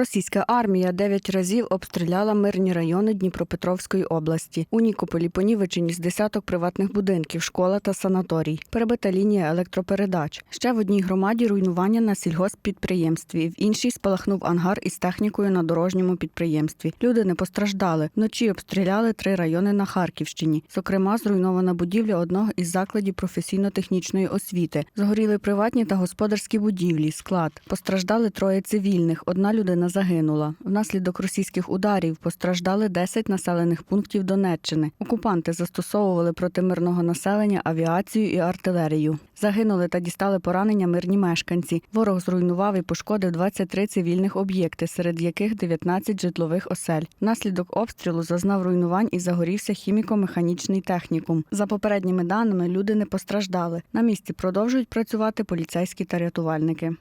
Російська армія дев'ять разів обстріляла мирні райони Дніпропетровської області. У Нікополі понівечені з десяток приватних будинків, школа та санаторій. Перебита лінія електропередач. Ще в одній громаді руйнування на сільгосппідприємстві, в іншій спалахнув ангар із технікою на дорожньому підприємстві. Люди не постраждали. Вночі обстріляли три райони на Харківщині. Зокрема, зруйнована будівля одного із закладів професійно-технічної освіти. Згоріли приватні та господарські будівлі, склад. Постраждали троє цивільних. Одна людина загинула. Внаслідок російських ударів постраждали 10 населених пунктів Донеччини. Окупанти застосовували проти мирного населення авіацію і артилерію. Загинули та дістали поранення мирні мешканці. Ворог зруйнував і пошкодив 23 цивільних об'єкти, серед яких 19 житлових осель. Внаслідок обстрілу зазнав руйнувань і загорівся хіміко-механічний технікум. За попередніми даними, люди не постраждали. На місці продовжують працювати поліцейські та рятувальники.